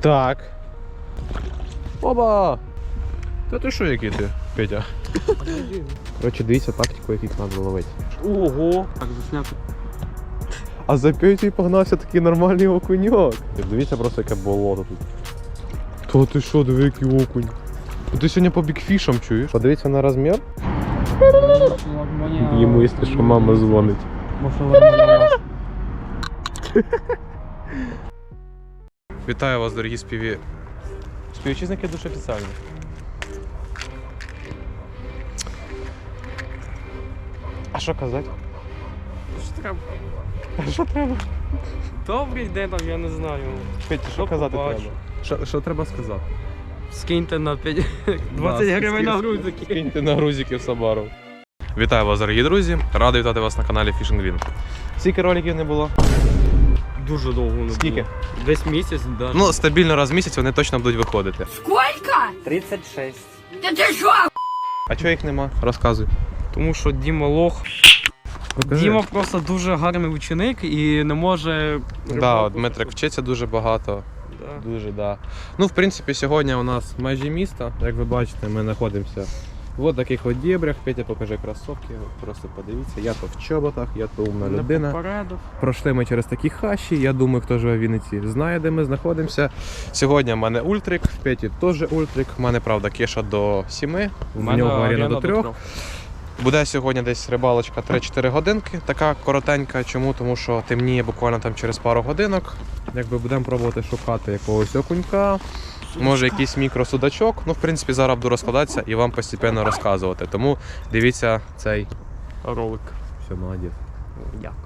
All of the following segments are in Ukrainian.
Так. Оба! Та ти що, який ти, Петя? Коротше, дивіться тактику, яких треба ловити. Ого! Так, засняти. А за Петю погнався такий нормальний окуньок. Дивіться просто, яке болото тут. То ти що, диви, який окунь. Ти сьогодні по бікфішам чуєш? Подивіться на розмір. Йому, якщо що, мама дзвонить. Вітаю вас, дорогі співі... співвітчизники дуже офіціальні. А що казати? Що треба? А що треба? Добрий день, там, я не знаю. Петя, що казати побачу? треба? Що, що треба сказати? Скиньте на 5... 20 гривень на грузики. Киньте на грузики в Сабару. Вітаю вас, дорогі друзі! Радий вітати вас на каналі Fishing Win. Скільки роликів не було? Дуже довго не було. Скільки? Десь місяць, да. Ну, стабільно раз в місяць вони точно будуть виходити. Сколько? 36. Да ты что? А чого їх нема? Розказуй. Тому що Діма лох. Діма просто дуже гарний ученик і не може. Да, Дмитрик вчиться дуже багато. Да. Дуже, да. Ну, в принципі, сьогодні у нас межі міста. Як ви бачите, ми знаходимося в таких от дібрях. Петя, покажи кросовки, просто подивіться. Я то в чоботах, я то умна Не людина. попередив. Пройшли ми через такі хащі. Я думаю, хто живе в Вінниці, знає, де ми знаходимося. Сьогодні в мене ультрик, в Петі теж ультрик. В мене, правда, кеша до 7, в мене нього арена до арена 3. Буде сьогодні десь рибалочка 3-4 годинки, така коротенька. Чому? Тому що темніє буквально там через пару годинок. Якби будемо пробувати шукати якогось окунька, може якийсь мікросудачок. Ну, в принципі, зараз буду розкладатися і вам постійно розказувати. Тому дивіться цей Ролик. все, молодець. Дякую.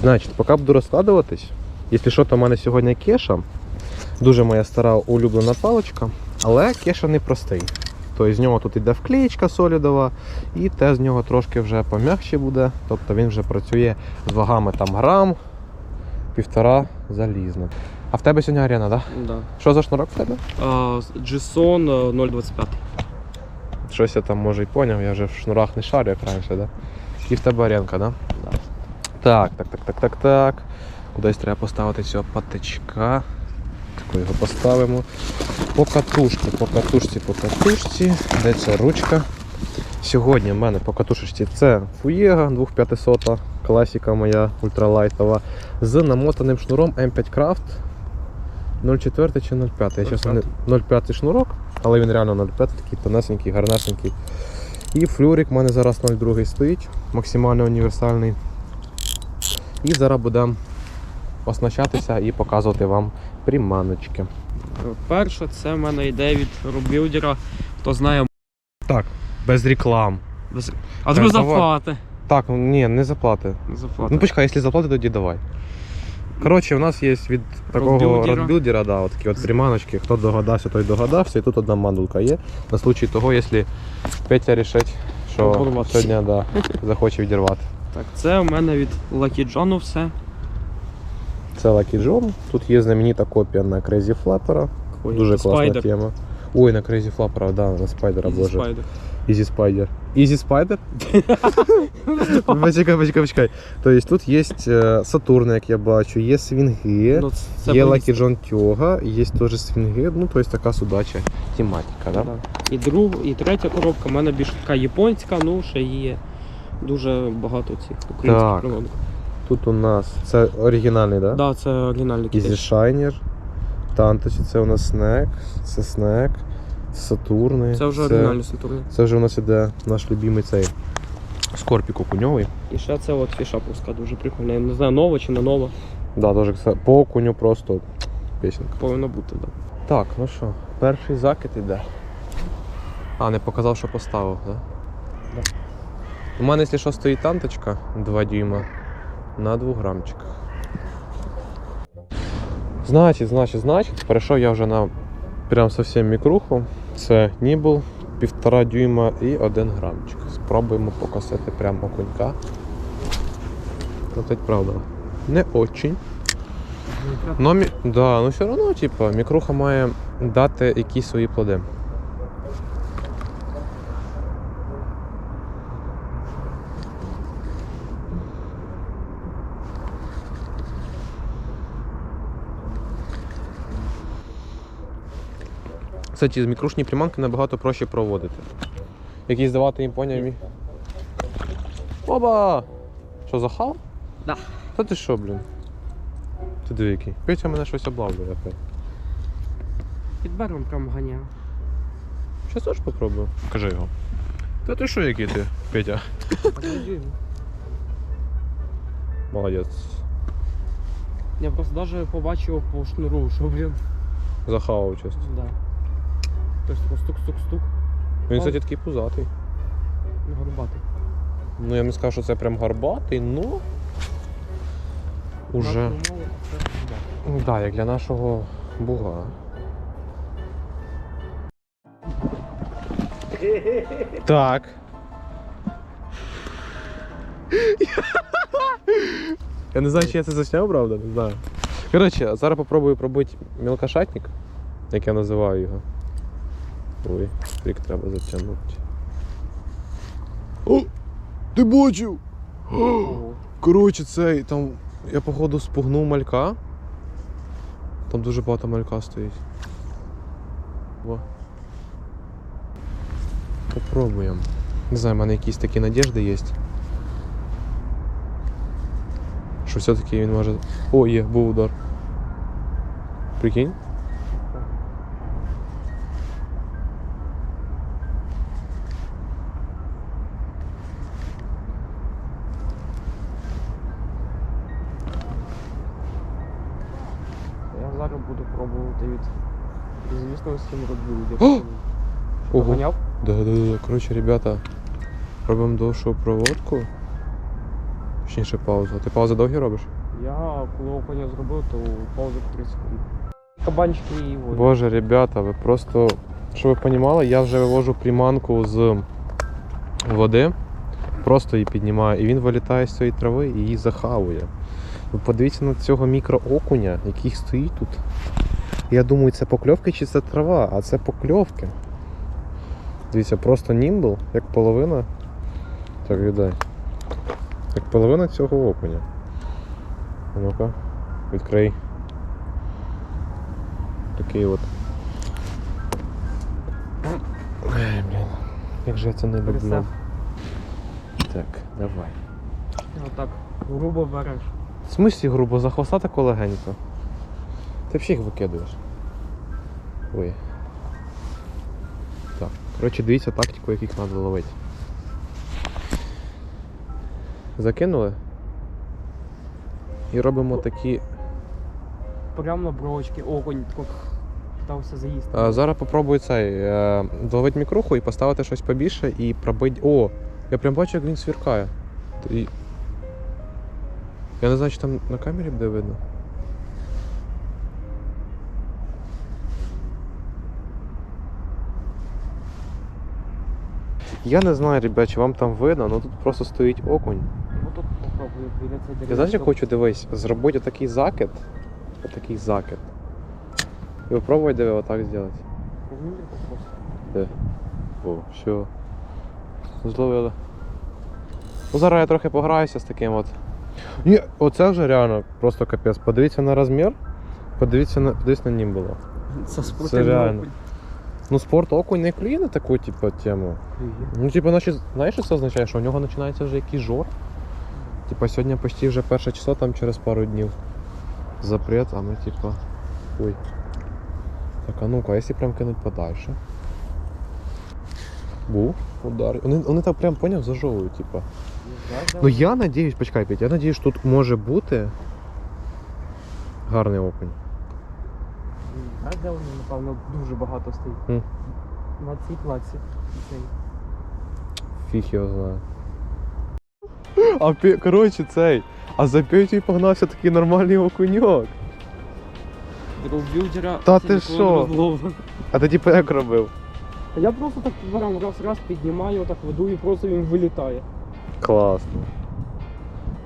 Значить, поки буду розкладуватись, якщо що, то в мене сьогодні кеша. Дуже моя стара улюблена паличка, але кеша не простий. Тобто з нього тут іде вклеєчка солідова, і те з нього трошки вже пом'якше буде. Тобто він вже працює з вагами там грам, півтора залізно. А в тебе сьогодні арена, так? Да? Да. Що за шнурок в тебе? А, Джесон е, 025. Щось я там може й поняв, я вже в шнурах не шарю, як раніше, да? І в тебе аренка, да? Да. Так, так, так, так, так, так. Кудись треба поставити цього патичка. Тако його поставимо. По катушці, по катушці, по катушці. Де ця ручка? Сьогодні в мене по катушечці це Фуєга 2500, класика моя ультралайтова, з намотаним шнуром M5 Craft 0,4 чи 0,5. Я чесно не 0,5 шнурок, але він реально 0,5, такий тонесенький, гарнесенький. І флюрик в мене зараз 0,2 стоїть, максимально універсальний. І зараз будемо оснащатися і показувати вам приманочки. Перше, це в мене йде від рубілдера. Хто знає, Так, без реклам. без- а друг заплати. Так, ні, не заплати. Заплати. Ну почекай, якщо заплати, тоді давай. Коротше, у нас є від такого Родбілдера. родбілдера, да, от такі от приманочки. Хто догадався, той догадався. І тут одна мандулка є. На случай того, якщо Петя рішить, що сьогодні да, захоче відірвати. Так, це у мене від Lucky John все. Це Lucky John. Тут є знаменита копія на Crazy Flapper. Дуже класна Спайдер. тема. Ой, на Crazy Flapper, да, на Спайдера, боже. Spider. Easy Spider. Easy Spider? почекай, почекай, почекай. Тобто тут є е, Сатурн, як я бачу, є свінги, Ну, це є баліст. Lucky John Тьога, є теж свінги, ну тобто така судача тематика, да? Да. І друг, і третя коробка в мене більш така японська, ну ще є дуже багато цих українських Так. Тут у нас це оригінальний, да? Да, це оригінальний Easy китайський. Shiner, Танточі, це у нас снек, це снек, Сатурни. Це вже оригінальний Сатурн. Це вже у нас іде наш любимий цей Скорпік окуньовий. І ще це от фішаповська, дуже прикольна. Я не знаю, нова чи не нова. Да, дуже кса- по окуню просто пісенька. Повинна бути, так. Так, ну що, перший закид іде. А, не показав, що поставив, так? Да? У мене, якщо що, стоїть танточка 2 дюйма на 2 грамчиках. Значить, значить, значить, перейшов я вже на прям совсем мікруху. Це нібл, півтора дюйма і 1 грамчик. Спробуємо покосити прямо окунька. Крутить, правда. Не очень. Мі... да, ну все одно, типу, мікруха має дати якісь свої плоди. Кстати, мікрушні приманки набагато проще проводити. Якісь давати їм поняв. Оба! Що, захав? Да. Та ти що, блін? Ти диви який. Петя мене щось облавлює опять. Під берегом прям ганяв. Щас теж попробую. Кажи його. Та ти що, який ти, Петя? Молодець. Я просто даже побачив по шнуру, що, блін. Захавав чисто. Да. Тобто тако стук-стук-стук. Він, кстати, такий пузатий. Ну, Горбатий. Ну я не скажу, що це прям гарбатий, ну. Уже. Горбатий. Так, да, як для нашого буга. Так. Я не знаю, чи я це засняв, правда? Не знаю. Коротше, зараз попробую пробити мілкошатник, як я називаю його. Ой, фрік треба затягнути. О! Ти бачив? Коротше, цей там. Я походу спугнув малька. Там дуже багато малька стоїть. Попробуємо. Не знаю, в мене якісь такі надіжди є. Що все-таки він може. О, є, був удар. Прикинь? Я зараз буду пробувати від звісно з ким О! робив. Да, да, да. Коротше, ребята, робимо довшу проводку. Точніше паузу. Ти паузу довгі робиш? Я коли окуня зробив, то паузу по 30 секунд. Кабанчики і ой. Боже, ребята, ви просто. Щоб ви розуміли, я вже вивожу приманку з води, просто її піднімаю, і він вилітає з цієї трави і її захавує. Ви подивіться на цього мікроокуня, який стоїть тут. Я думаю, це покльовки чи це трава, а це покльовки. Дивіться, просто німбл, як половина. Так, віддай. Як половина цього окуня. Ну-ка, відкрий. Такий от. Ай, блін. Як же я це не люблю. Так, давай. Отак грубо береш. В смислі грубо, за хвоста тако легенько. Ти взагалі їх викидуєш. Ой. Так. Коротше, дивіться тактику, яких треба ловити. Закинули. І робимо такі. Прямо на бровочки окунь тако питався заїсти. А, зараз попробую цей. Е, зловити мікруху і поставити щось побільше і пробити. О! Я прям бачу, як він сверкає. Я не знаю, чи там на камері буде видно. Я не знаю, ребят, чи вам там видно, але тут просто стоїть окунь. Ну тут попробую біля цей Я знаєш, я хочу дивись, зробити отакий закид. Отакий закид. І попробуй диви отак зробити. Де? О, все. Зловили. Ну зараз я трохи пограюся з таким от. Ні, оце вже реально просто капець. Подивіться на розмір, подивіться на, подивіться на німбула. Це Це реально. Ну спорт окунь не клює на таку, типу, тему. Ну, типу, наче, знаєш, що це означає, що у нього починається вже якийсь жор. Типа сьогодні почти вже перше число, там через пару днів. Запрет, а ми типа. Ой. Так, а ну-ка, якщо прям кинуть подальше. Був удар. Вони, вони так прям поняв, зажовують, типа. Ну я надіюсь, почекай, Петь, я надіюсь, тут може бути гарний окунь. А де вони, напевно, дуже багато стоїть. М. На цій плаці. Цей. Фіг його знає. А пі- коротше цей. А за Петю погнався такий нормальний окуньок. Дроубілдера. Та ти що? А ти типу як робив? Я просто так берем раз-раз піднімаю, так веду і просто він вилітає. Класно.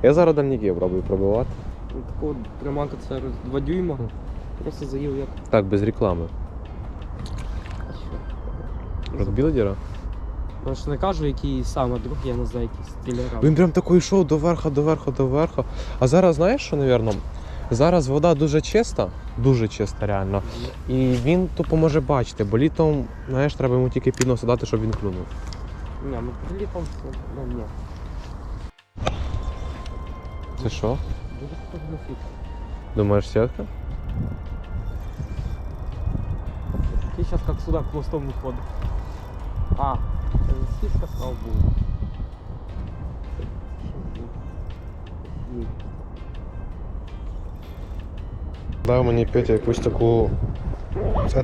Я зараз дальники пробую пробивати. Такого приманка це 2 дюйма. Просто заїв як. Так, без реклами. А що? Розбілдера? Я ж не кажу, який саме друг, я не знаю, який стілера. Він прям такий йшов до верха, до верха, до верха. А зараз знаєш що, напевно? Зараз вода дуже чиста, дуже чиста реально. І він тупо може бачити, бо літом, знаєш, треба йому тільки під носа дати, щоб він клюнув. Ні, ну приліпом, ну ні. Це що? Дуже на сітку. Думаєш, сітка? Ти зараз як сюди хвостом виходить. А, це не сітка, слава Богу. Ні. Дав мені Петя якусь таку.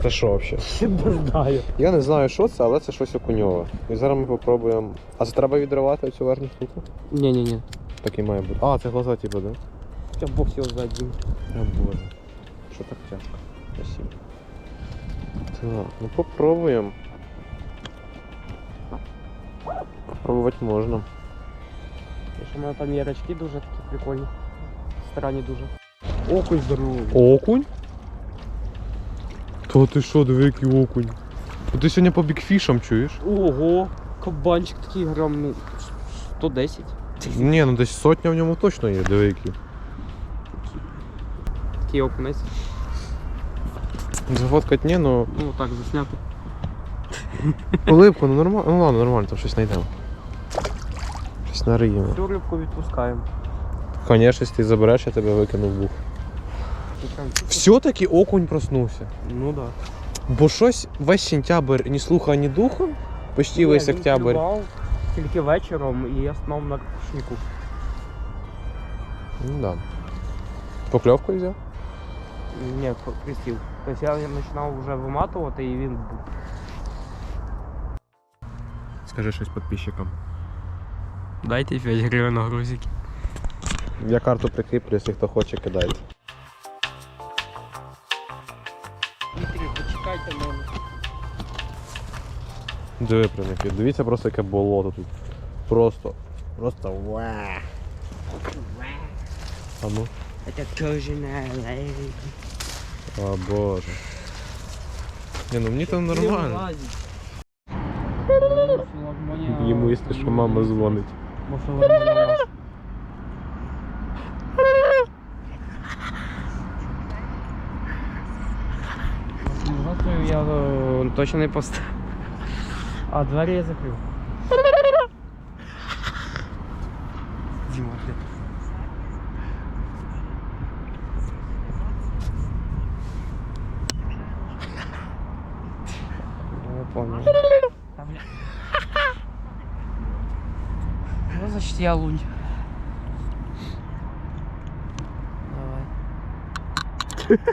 Це що взагалі? Я не знаю. Я не знаю, що це, але це щось окуньове. І зараз ми спробуємо. А це треба відривати цю верхню штуку? Ні-ні-ні. Так і має бути. А, це глаза типу, да? Хоча Бог його задім. О боже. Що так тяжко? Спасибо. Так, ну попробуємо. Попробувати можна. Що в мене там є рачки дуже такі прикольні. Странні дуже. Окунь здоровий. Окунь? Та ти що, диви, який окунь. Та Ти сьогодні по бікфішам чуєш? Ого, кабанчик такий грам, ну, 110. Ні, ну десь сотня в ньому точно є, диви який. Такий окунець. Зафоткать ні, ну Ну так, засняти. улипку, ну нормально. Ну ладно, нормально, там щось знайдемо. Щось нариємо. Цю рибку відпускаємо. Звісно, якщо ти забереш, я тебе викину в бух. Все-таки окунь проснувся. Ну да. Бо щось весь сентябрь ні слуха, ні духа. Почти весь октябрь. Тільки вечором і я спав на кушнику. Ну да. Покльовку взяв? Ні, присів. Тобто я починав вже виматувати і він був. Скажи щось підписчикам. Дайте 5 гривень на грузики. Я карту прикріплю, якщо хто хоче, кидайте. Дмитрій, почекайте мене. Диви прям. Дивіться просто яке болото тут. Просто. Просто ва. А ну. Це кожена леді. О боже. Ні, ну мені там нормально. Йому, якщо що мама дзвонить. Я точно не поставив. А, двері я закрив. Діма, де? Я понял. Та, бля. Ну, значит, я лунь. Давай.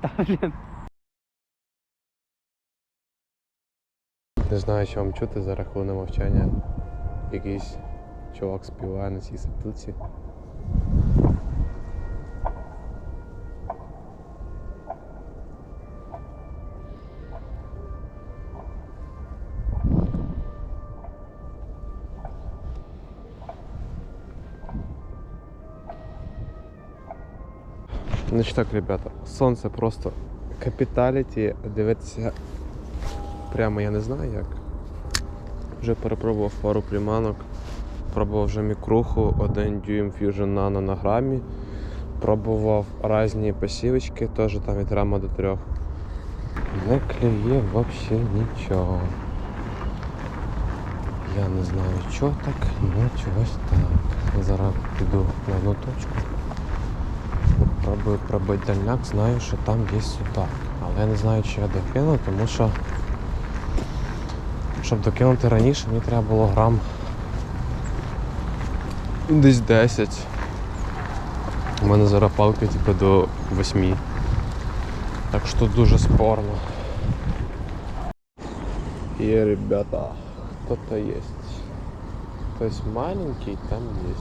Та, блін. Не знаю, що вам чути зараз хвилина мовчання. Якийсь чувак співає на цій сапілці. Значить так, ребята, сонце просто капіталіті, дивитися прямо я не знаю як. Вже перепробував пару приманок. Пробував вже мікруху, один дюйм Fusion Nano на грамі. Пробував різні посівочки, теж там від грама до трьох. Не клює взагалі нічого. Я не знаю, що так, але чогось так. Зараз піду на одну точку. Пробую пробити дальняк, знаю, що там є судак. Але я не знаю, чи я докину, тому що щоб докинути раніше, мені треба було грам десь 10. У мене зараз палки типу до 8. Так що дуже спорно. Є, ребята, хто-то є. Хтось маленький там є.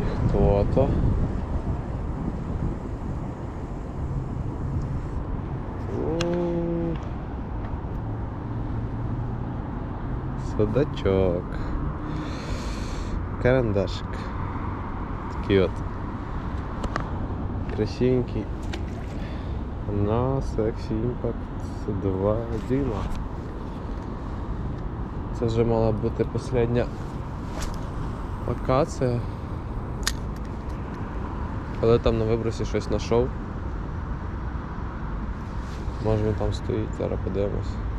І хто-то. М. Судачок. Карандашик. Такий от. Красивенький. На Sexy Impact 2 Діма. Це вже мала бути остання локація. Але там на вибросі щось знайшов. Може він там стоїть, зараз подивимось.